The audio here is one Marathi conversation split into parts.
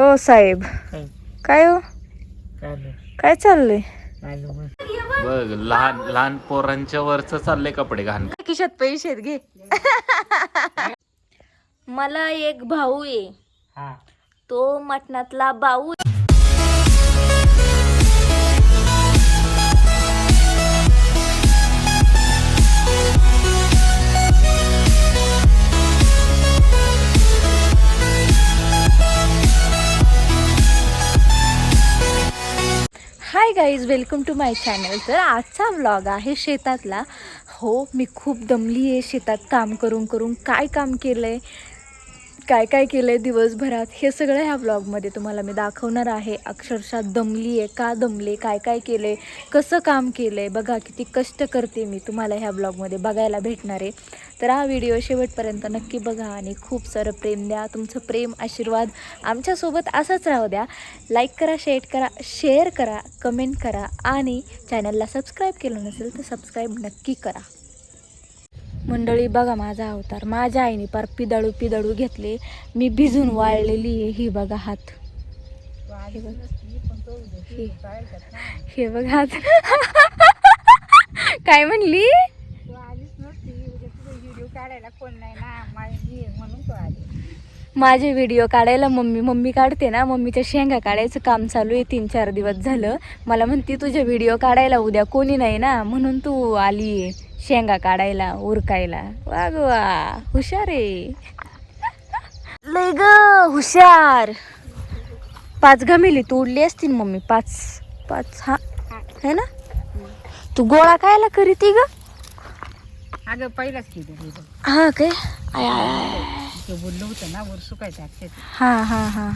ओ साहेब. काय? हो? काय चाललंय? बघ लहान लहान पोरांच्या वरच चाललंय कपडे घाण. खिशात पैसे घे. मला एक भाऊ आहे. तो मटणातला भाऊ hi guys welcome to my channel तर आजचा व्लॉग आहे शेतातला. हो मी खूप दमली आहे शेतात काम करून करून. काय काम केलं आहे काय काय केलं आहे दिवसभरात? हे सगळं ह्या व्लॉगमध्ये तुम्हाला मी दाखवणार आहे. अक्षरशः दमली आहे का दमले? काय काय केलं आहे कसं काम केलं आहे बघा किती कष्ट करते मी तुम्हाला ह्या ब्लॉगमध्ये बघायला भेटणार. आहे तर हा व्हिडिओ शेवटपर्यंत नक्की बघा आणि खूप सारं प्रेम द्या. तुमचं प्रेम आशीर्वाद आमच्यासोबत असंच राहू द्या. लाईक करा शेअर करा शेअर करा कमेंट करा आणि चॅनलला सबस्क्राईब केलं नसेल तर सबस्क्राईब नक्की करा. मंडळी बघा माझा अवतार. माझ्या आईने पार पिदाळू पिदाळू घेतले. मी भिजून वाळलेली आहे. ही बघा हात. हे बघा. हे. हात. काय म्हणली? माझे व्हिडिओ काढायला मम्मी मम्मी काढते ना मम्मीच्या शेंगा काढायचं काम चालू आहे. तीन चार दिवस झालं. मला म्हणते तुझे व्हिडिओ काढायला उद्या कोणी नाही ना म्हणून तू आली आहे. शेंगा काढायला उरकायला वा ग वा हुशार आहे लय ग हुशार पाच घमेली तू उडली असतील मम्मी पाच पाच हा है ना तू गोळा कायला करीती ग अगं पहिलाच केलं हा काय आय, आय, बोललं होतं ना वर सुकायचं हा हा हा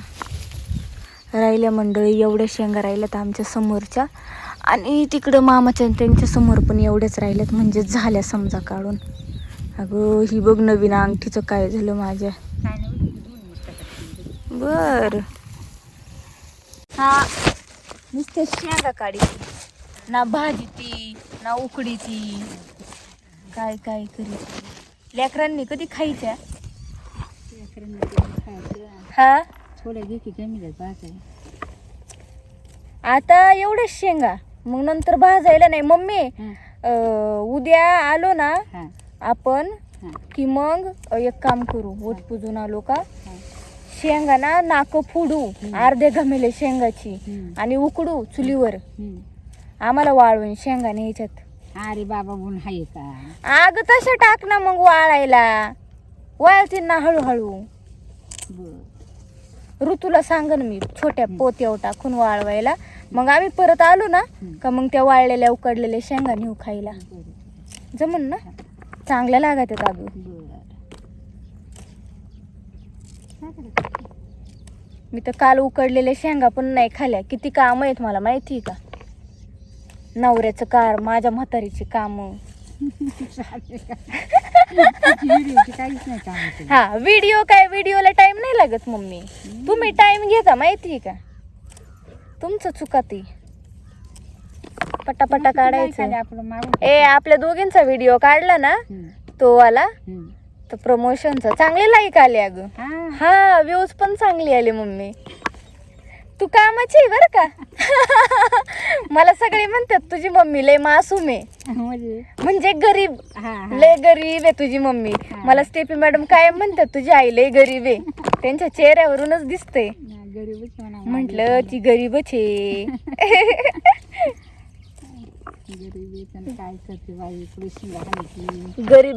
राहिल्या मंडळी एवढ्या शेंगा राहिल्यात आमच्या समोरच्या आणि तिकडं मामाच्या आणि त्यांच्यासमोर पण एवढ्याच राहिल्यात म्हणजे झाल्या समजा काढून. अगं ही बघ नवीन अंगठीचं काय झालं माझ्या. बर. हा नुसते शेंगा काढी ना भाजी ती ना उकडीची काय काय करी लेकरांनी कधी खायच्या? हा? थोड्या कमी आता एवढेच शेंगा. मग नंतर भाजायला नाही. मम्मी अं, उद्या आलो ना हां. आपण की मग एक काम करू ओट पुजून आलो का? शेंगा ना नाक फोडू अर्धे घमेले शेंगाची आणि उकडू चुलीवर. आम्हाला वाळवून शेंगा न्यायच्यात अरे बाबा म्हणून हाय का? आग तसं टाक ना मग वाळायला. वाळतील ना हळूहळू. बर. ऋतूला सांगन मी छोट्या पोत्यावर टाकून वाळवायला. मग आम्ही परत आलो ना का मग त्या वाळलेल्या उकडलेल्या शेंगा नेऊ खायला. जमन ना? चांगल्या लागत आहेत अगं मी तर काल उकडलेल्या शेंगा पण नाही खाल्या. किती काम आहेत मला माहिती आहे का? नवऱ्याचं कार माझ्या म्हातारीची काम. हा व्हिडिओ काय? व्हिडिओला टाइम नाही लागत मम्मी. तुम्ही टाइम घेता माहिती आहे का? तुमचं चुकाती पटापटा काढायचं. ए आपल्या दोघींचा व्हिडिओ काढला ना तो वाला. तर प्रमोशनचा चांगले लाईक आले अगं. हा. व्ह्यूज पण चांगली आली मम्मी. तू कामाची आहे बर का? मला सगळे म्हणतात तुझी मम्मी लय मासूम आहे. म्हणजे? म्हणजे गरीब. लय गरीब आहे तुझी मम्मी. मला स्टेपी मॅडम काय म्हणतात तुझी आई लय गरीब आहे. त्यांच्या चेहऱ्यावरूनच दिसतंय. गरीबच म्हणा म्हंटल ती गरीबच आहे. गरीबी काय करते बाई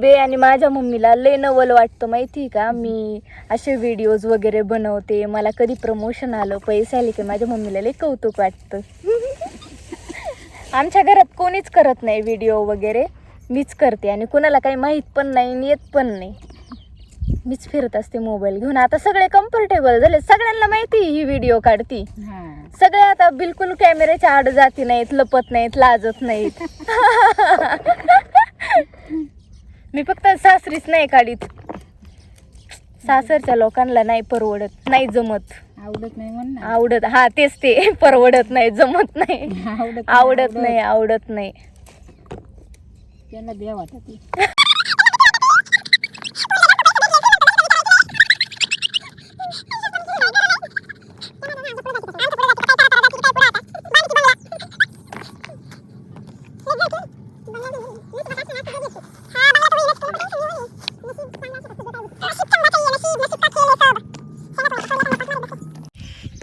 आहे आणि माझ्या मम्मीला लय नवल वाटतं माहिती का? मी असे व्हिडिओज वगैरे बनवते मला कधी प्रमोशन आलं पैसे आले की माझ्या मम्मीला लय कौतुक वाटतं. आमच्या घरात कोणीच करत नाही व्हिडिओ वगैरे. मीच करते आणि कुणाला काही माहीत पण नाही येत पण नाही. मीच फिरत असते मोबाईल घेऊन. आता सगळे कम्फर्टेबल झाले. सगळ्यांना माहिती ही व्हिडिओ काढती. सगळे आता बिलकुल कॅमेऱ्याच्या आड जाती नाहीत लपत नाहीत लाजत नाहीत. मी फक्त सासरीच नाही काढीत. सासरच्या लोकांना नाही परवडत नाही जमत. आवडत नाही म्हण ना. आवडत हा तेच ते. परवडत नाही जमत नाही. आवडत आवडत नाही आवडत नाही. त्यांना द्या वाटत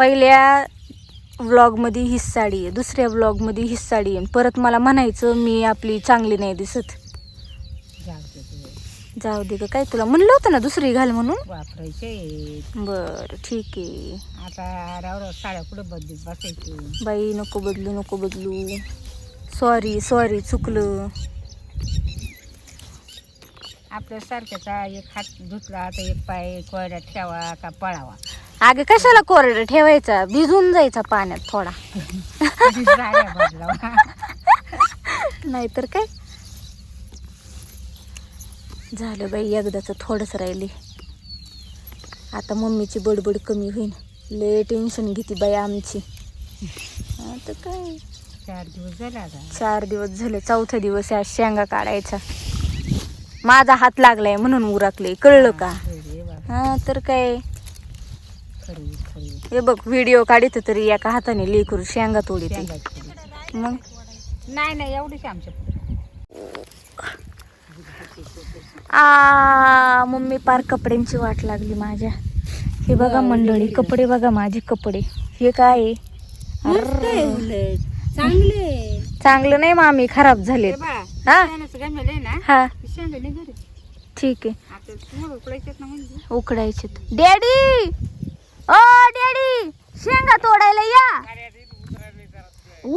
पहिल्या व्लॉगमध्ये हीच साडी आहे. दुसऱ्या व्लॉगमध्ये हीच साडी आहे. परत मला म्हणायचं मी आपली चांगली नाही दिसत. जाऊ दे ग काय तुला म्हणलं होतं ना दुसरी घाल म्हणून? वापरायचे बरं ठीक आहे. आता राव साड्या कुठं बदलीत बसायचे? बाई नको बदलू नको बदलू. सॉरी सॉरी चुकलं. आपल्या सारख्याचा एक हात धुतला तर एक पाय कोयड्यात ठेवा का पळावा? अगं कशाला कोरडं ठेवायचा? भिजून जायचा पाण्यात थोडा. नाहीतर काय? झालं बाई एकदाच थोडंच राहिली. आता मम्मीची बडबड कमी होईल लय टेन्शन घेते बाई आमची. आता काय? चार दिवस झाले आता. चार दिवस झाले चौथा दिवस आहे आज शेंगा काढायचा. माझा हात लागलाय म्हणून उरकले कळलं का? हा तर काय? हे बघ व्हिडिओ काढित तरी एका हाताने लेकरू शेंगा खरी. मग? नाही नाही एवढीच आमच्या आ मम्मी पार कपड्यांची वाट लागली माझ्या. हे बघा मंडळी कपडे बघा माझे कपडे. हे काय? आहे? अर्र. चांगले चांगलं नाही मामी खराब झाले हे हा? गमेल ना? हा. घरी ठीक आहे. आता ना म्हणजे? उकडायचे डॅडी ओ डॅडी शेंगा तोडायला या.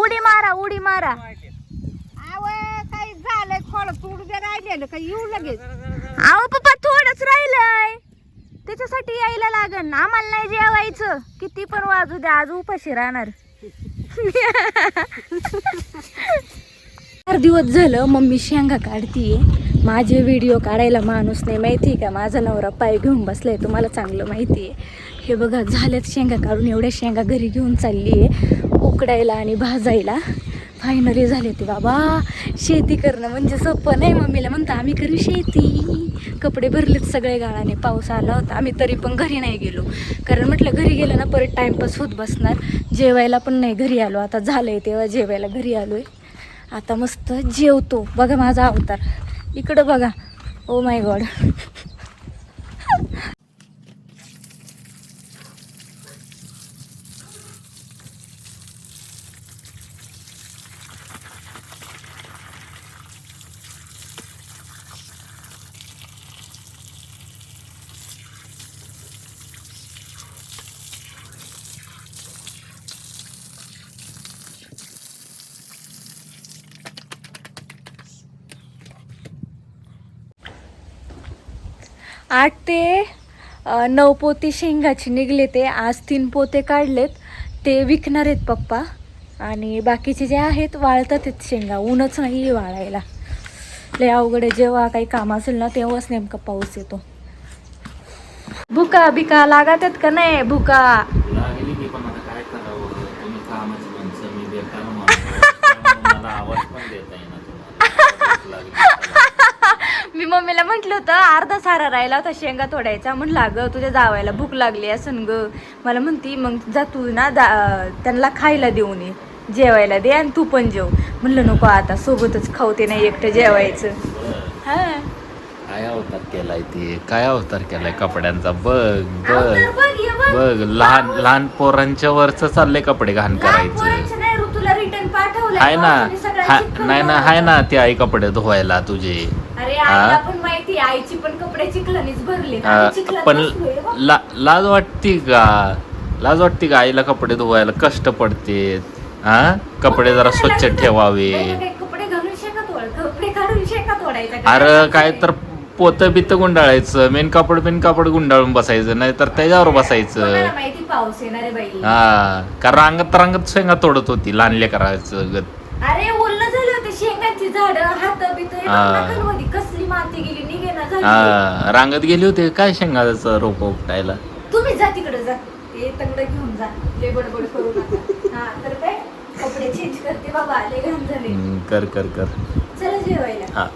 उडी मारा उडी मारा. आव काही झालंय खोळ तोडू दे राहिलेलं काही येऊ लगेच. अहो पप्पा थोडंच राहिलंय. त्याच्यासाठी यायला लागन आम्हाला नाही जेवायचं. किती पण वाजू द्या आज उपाशी राहणार. चार दिवस झालं मम्मी शेंगा काढतीये. माझे व्हिडिओ काढायला माणूस नाही. माहिती का? माझा नवरा पाय घेऊन बसलाय. तुम्हाला चांगलं माहिती आहे हे बघा झाल्यात शेंगा काढून एवढ्या शेंगा घरी घेऊन चालली आहे उकडायला आणि भाजायला. फायनली झाले ते बाबा. शेती करणं म्हणजे सोपं नाही मम्मीला म्हणता आम्ही करू शेती. कपडे भरलेत सगळे गाळाने पाऊस आला होता. आम्ही तरी पण घरी नाही गेलो. कारण म्हटलं घरी गेलं ना परत टाईमपास होत बसणार. जेवायला पण नाही घरी आलो. आता झालं आहे तेव्हा जेवायला घरी आलो आहे आता मस्त जेवतो. बघा माझा अवतार. इकडं बघा. ओ माय गॉड आठ ते नऊ पोते शेंगाची निघले ते. आज तीन पोते काढलेत. ते विकणार आहेत पप्पा. आणि बाकीचे जे आहेत वाळतात आहेत शेंगा. ऊनच नाही वाळायला. लय अवघड आहे. जेव्हा काही काम असेल ना तेव्हाच नेमका पाऊस येतो. भुका बिका लागत आहेत का नाही? भुका लागली की पण आता काय करावं तुम्ही कामाची माणसं मी बेकार माणसं त्यामुळे मला आवाज पण देता येईना तुम्हाला लागली. मी मम्मीला म्हटलं होतं अर्धा सारा राहिला होता शेंगा तोडायचा. म्हणलं अगं तुझ्या जावायला भूक लागली असं ग. मला म्हणती मग जा तू ना दा त्यांना खायला देऊन ये जेवायला दे आणि तू पण जेव. म्हणलं नको आता सोबतच खाऊ ते नाही एकटं जेवायचं. हा. काय अवतार केलाय ते? काय अवतार केलाय कपड्यांचा? बघ बघ बघ, लहान लहान पोरांच्या वरच चाललंय कपडे घाण करायचं. रिटर्न पाठवलंय. हाय ना हा- चिखल नाही ना. हाय ना ते आई कपडे धुवायला तुझे. अरे? आईला पण माहिती आईची पण कपडे चिखलानीच भरले पण ला लाज वाटती का? लाज वाटती का आईला कपडे धुवायला? कष्ट पडते हा? कपडे जरा स्वच्छ ठेवावे. कपडे घालून शेका तोड कपडे काढून शेका तोडायचा अरे काय तर पोत बित गुंडाळायचं. मेन कापड मेन कापड गुंडाळून बसायचं नाही तर त्याच्यावर बसायचं. कोणाला माहिती पाऊस येणार आहे बाई? हा का रांगत रांगत शेंगा तोडत होती लहान लेकराचं गत. अरे होते हा. कसली माती गेली निघेना झाली. हा रांगत गेली होती काय शेंगाचं रोप उपटायला? तुम्ही जा तिकडे जा. ते तंगड घेऊन जा. लय बडबड करू नका. हा तर काय? कपडे चेंज करते बाबा लय घाण झाले. हम्म, कर कर कर. चला जेवायला. हा.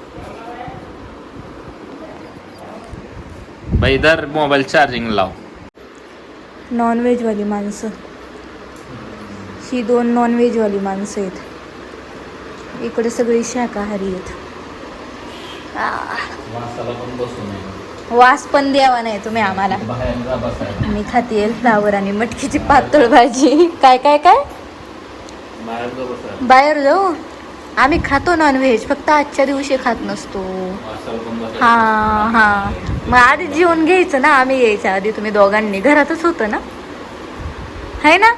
बाई दर मोबाईल चार्जिंग लाव. नॉनव्हेजवाली माणसं. ही दोन नॉनव्हेजवाली माणसं आहेत. इकडे सगळी शाकाहारी आहेत. वास पण द्यावा नाही तुम्ही आम्हाला. मी खाते फ्लावर आणि मटकीची पातळ भाजी. काय काय काय? बाहेर जाऊ आम्ही खातो नॉनव्हेज फक्त आजच्या दिवशी खात नसतो. हा हा. मग आधी जेवण घ्यायचं ना आम्ही यायच्या आधी. तुम्ही दोघांनी. घरातच होतं ना? आहे ना?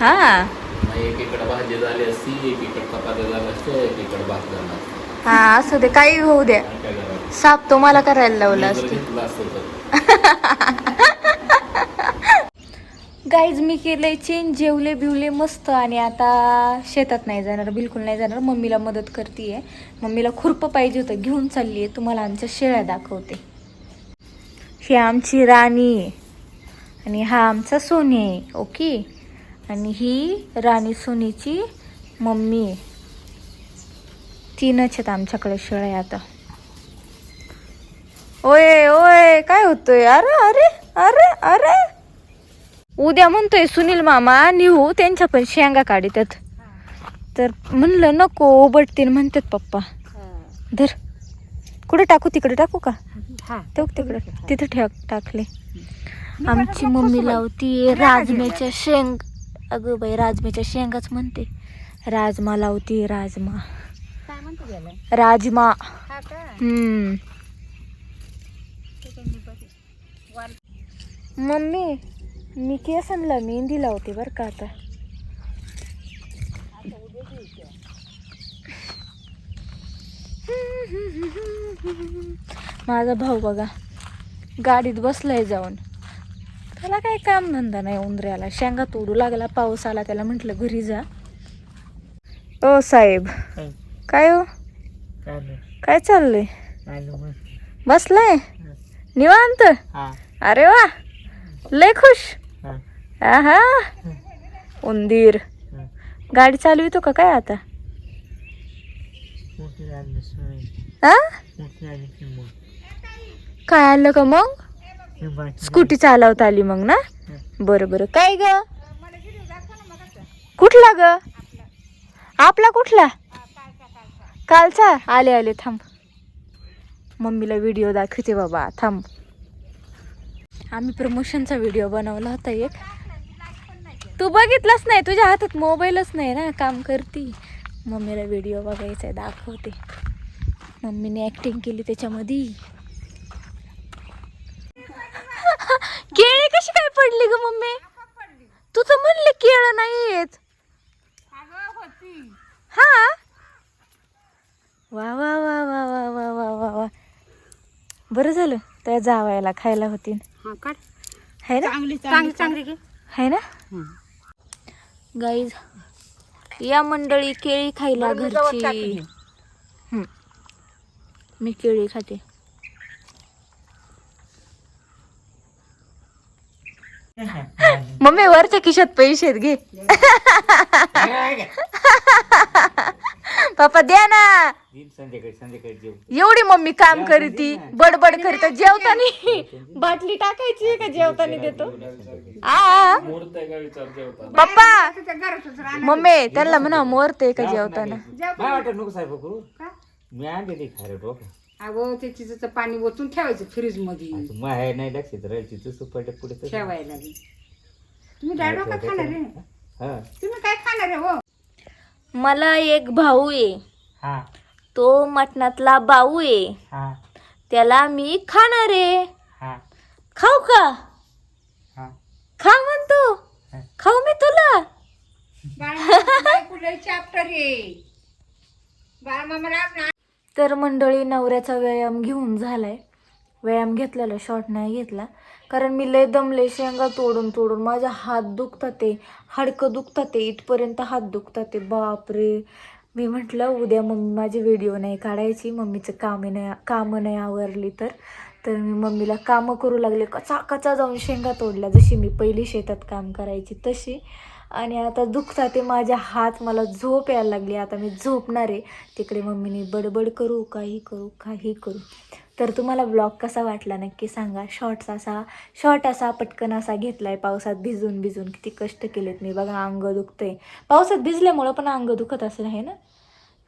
हा. मग एकीकडे भाजी झाली असती एकीकडे चपात्या झाल्या असते एकीकडे भात झाला असता. हा असं दे काही होऊ द्या. आणि काय करावं? साप तुम्हाला करायला लावला मी जर असतो. घेतलं असतं तर. गाईज मी केले चेंज जेवले बिवले मस्त आणि आता शेतात नाही जाणार बिलकुल नाही जाणार. मम्मीला मदत करते मम्मीला खुरपं पाहिजे होतं घेऊन चालली आहे तुम्हाला आमच्या शेळ्या दाखवते. ही आमची राणी आहे. आणि हा आमचा सोनी आहे ओके? आणि ही राणी सोनीची मम्मी आहे. तीनच आहेत आमच्याकडे शेळ्या आता. ओय ओय काय होतोय? अरे अरे अरे अरे! उद्या म्हणतोय सुनील मामा निहू त्यांच्या पण शेंगा काढतात. तर म्हणलं नको ओबटतीन म्हणतात पप्पा. धर. कुठे टाकू? तिकडे टाकू का? हा. तिकडे? तिथे ठेव टाकले. आमची मम्मी लावती राजम्याच्या शेंग. अगं बाई राजम्याच्या शेंगाच म्हणते. राजमा लावती राजमा. काय म्हणतो गेलं राजमा. हा का? हम्म. वर मम्मी मी केसांना मेहंदी लावते बरं का आता. माझा भाऊ बघा गाडीत बसलाय जाऊन. त्याला काय काम धंदा नाही उंदऱ्याला. शेंगा तोडू लागला पाऊस आला त्याला म्हटलं घरी जा. ओ साहेब काय? हो? काय चाललंय? बसलाय? निवांत? अरे वा लय खुश. आहा. उंदीर. गाडी चालवितो का काय आता? काय आलं का मग? स्कूटी चालवता आली मग ना? बरं बरं. काय ग? कुठला ग? आपला. कुठला? कालचा आले आले थांब. मम्मीला व्हिडिओ दाखवते बाबा थांब. आम्ही प्रमोशनचा व्हिडिओ बनवला होता एक. तू बघितलाच नाही तुझ्या हातात मोबाईलच नाही ना काम करती. मम्मीला व्हिडिओ बघायचा आहे दाखवते. मम्मीने ॲक्टिंग केली त्याच्यामध्ये केळी कशी काय पडली ग मम्मी? तू तर म्हणले केळं नाही येत हा? वा वा वा वा वा वा वा वा वा. बरं झालं त्या जावायला खायला होती हा ना? चांगली चांगली चांगली घे है ना? गाईज या मंडळी केळी खायला घरची. मी केळी खाते. मम्मी वरच्या खिशात पैसे आहेत घे. पप्पा द्या ना. संध्याकाळी संध्याकाळी जेव एवढी मम्मी काम करती बडबड करत जेवतानी. बाटली टाकायची का जेवतानी देतो? आ. पप्पा मम्मी त्यांना म्हणा मोरते का जेवताना? काय वाटत नको साहेब करू मी आणते खारे डोकं. अगो ते चिचं पाणी ओतून ठेवायचं फ्रीजमध्ये माहे नाही लक्षात पुढे तर ठेवायला बी. तुम्ही खाणार आहे? हा. तुम्ही काय खाणार आहे हो? मला एक भाऊ आहे. हा. तो मटणातला बाऊ आहे. हा. त्याला मी खाणार आहे. हा. खाऊ का? हा. खा म्हणतो. खाऊ मी तुला. चॅप्टर आहे? बाळा मामा तर मंडळी नवऱ्याचा व्यायाम घेऊन झालाय. व्यायाम घेतलेला शॉर्ट नाही घेतला. कारण मी लय दमले शेंगा तोडून तोडून. माझा हात दुखतात ते. हाडकं दुखतात ते. इथपर्यंत हात दुखतात ते. बापरे. मी म्हटलं उद्या मम्मी माझी व्हिडिओ नाही काढायची. मम्मीचं कामे नाही कामं नाही आवरली तर. तर मी मम्मीला कामं करू लागले. कचा कचा जाऊन शेंगा तोडल्या. जशी मी पहिली शेतात काम करायची तशी. आणि आता दुखता ते माझ्या हात मला झोप यायला लागली. आता मी झोपणार आहे. तिकडे मम्मीने बडबड करू काही करू काही करू. तर तुम्हाला ब्लॉग कसा वाटला नक्की सांगा. शॉर्ट्स असा शॉर्ट असा पटकन असा घेतलाय. पावसात भिजून भिजून किती कष्ट केलेत मी. बघा अंग दुखतंय. पावसात भिजल्यामुळं पण अंग दुखत असेल आहे ना?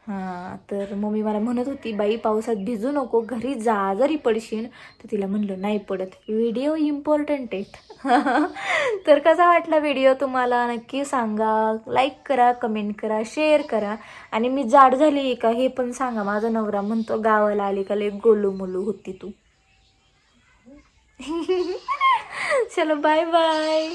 हां तर मम्मी मला म्हणत होती बाई पावसात भिजू नको घरी जा जरी पडशील तर. तिला म्हणलं नाही पडत व्हिडिओ इम्पॉर्टंट आहेत. तर कसा वाटला व्हिडिओ तुम्हाला? नक्की सांगा. लाईक करा कमेंट करा शेअर करा. आणि मी जाड झाली का हे पण सांगा. माझा नवरा म्हणतो गावाला आली का लई गोलू मुलू होती तू. चलो बाय बाय